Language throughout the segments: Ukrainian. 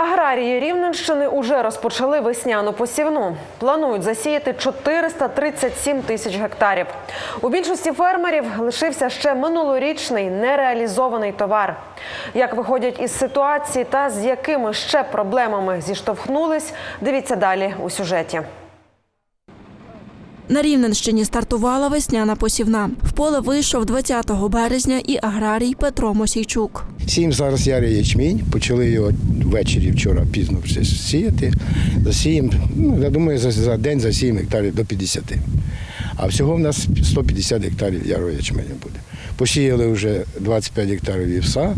Аграрії Рівненщини уже розпочали весняну посівну. Планують засіяти 437 тисяч гектарів. У більшості фермерів лишився ще минулорічний нереалізований товар. Як виходять із ситуації та з якими ще проблемами зіштовхнулись, дивіться далі у сюжеті. На Рівненщині стартувала весняна посівна. В поле вийшов 20 березня і аграрій Петро Мосійчук. Сіємо зараз ярий ячмінь, почали його ввечері вчора пізно вже сіяти. Засіємо, ну, я думаю, за, за день засіємо гектарів до 50. А всього в нас 150 гектарів ярого ячменю буде. Посіяли вже 25 гектарів вівса,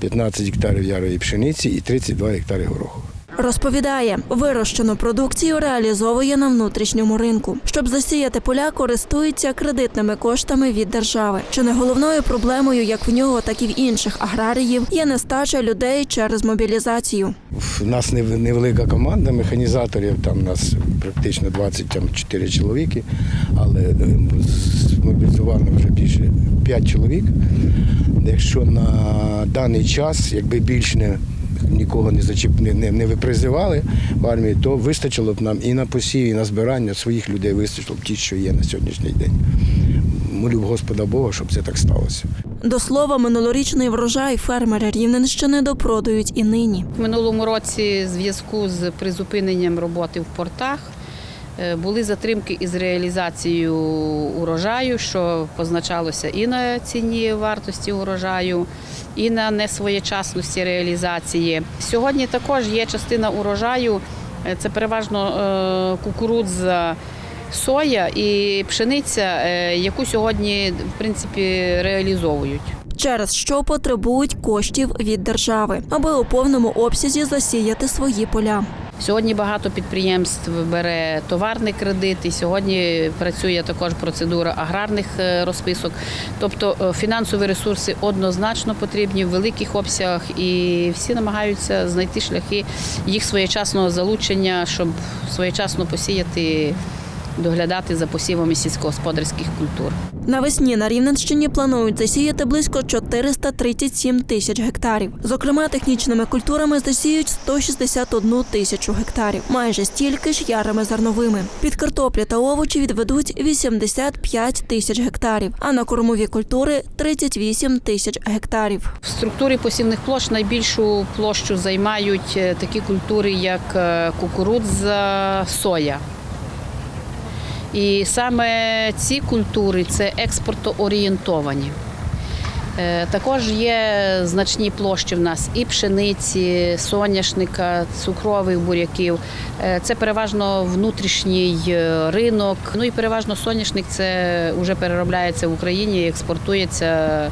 15 гектарів ярої пшениці і 32 гектари гороху. Розповідає, вирощену продукцію реалізовує на внутрішньому ринку. Щоб засіяти поля, користується кредитними коштами від держави. Чи не головною проблемою, як в нього, так і в інших аграріїв, є нестача людей через мобілізацію. У нас невелика команда механізаторів, там у нас практично 24 чоловіки, але е, вже більше 5 чоловік. Якщо на даний час, якби більш не нікого не зачіп, не, не, не випризивали в армії, то вистачило б нам і на посів, і на збирання своїх людей вистачило б ті, що є на сьогоднішній день. Молю Господа Бога, щоб це так сталося. До слова, минулорічний врожай фермери Рівненщини допродають і нині. В минулому році в зв'язку з призупиненням роботи в портах були затримки із реалізацією урожаю, що позначалося і на ціні вартості урожаю, і на несвоєчасності реалізації. Сьогодні також є частина урожаю, е, це переважно е, кукурудза. Соя і пшениця, е, яку сьогодні в принципі реалізовують. через що потребують коштів від держави, аби у повному обсязі засіяти свої поля. Сьогодні багато підприємств бере товарний кредит, і сьогодні працює також процедура аграрних е, розписок. Тобто е, фінансові ресурси однозначно потрібні в великих обсягах, і всі намагаються знайти шляхи їх своєчасного залучення, щоб своєчасно посіяти, доглядати за посівами сільськогосподарських культур. Навесні на Рівненщині планують засіяти близько 437 тисяч гектарів. Зокрема, технічними культурами засіють 161 тисячу гектарів, майже стільки ж ярими зерновими. Під картоплі та овочі відведуть 85 тисяч гектарів, а на кормові культури 38 тисяч гектарів. В структурі посівних площ найбільшу площу займають е, такі культури, як е, кукурудза, соя. І саме ці культури це експортоорієнтовані. Е, Також є значні площі в нас і пшениці, соняшника, цукрових буряків. Е, Це переважно внутрішній е, ринок. Ну і переважно соняшник це вже переробляється в Україні, і експортується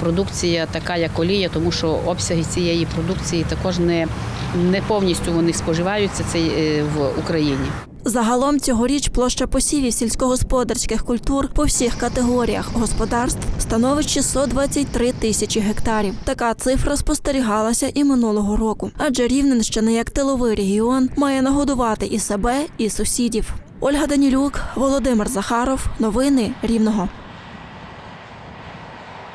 продукція така, як олія, тому що обсяги цієї продукції також не, не повністю вони споживаються це в Україні. Загалом цьогоріч площа посівів сільськогосподарських культур по всіх категоріях господарств становить 623 тисячі гектарів. Така цифра спостерігалася і минулого року. Адже Рівненщина, як тиловий регіон, має нагодувати і себе, і сусідів. Ольга Данілюк, Володимир Захаров. Новини Рівного.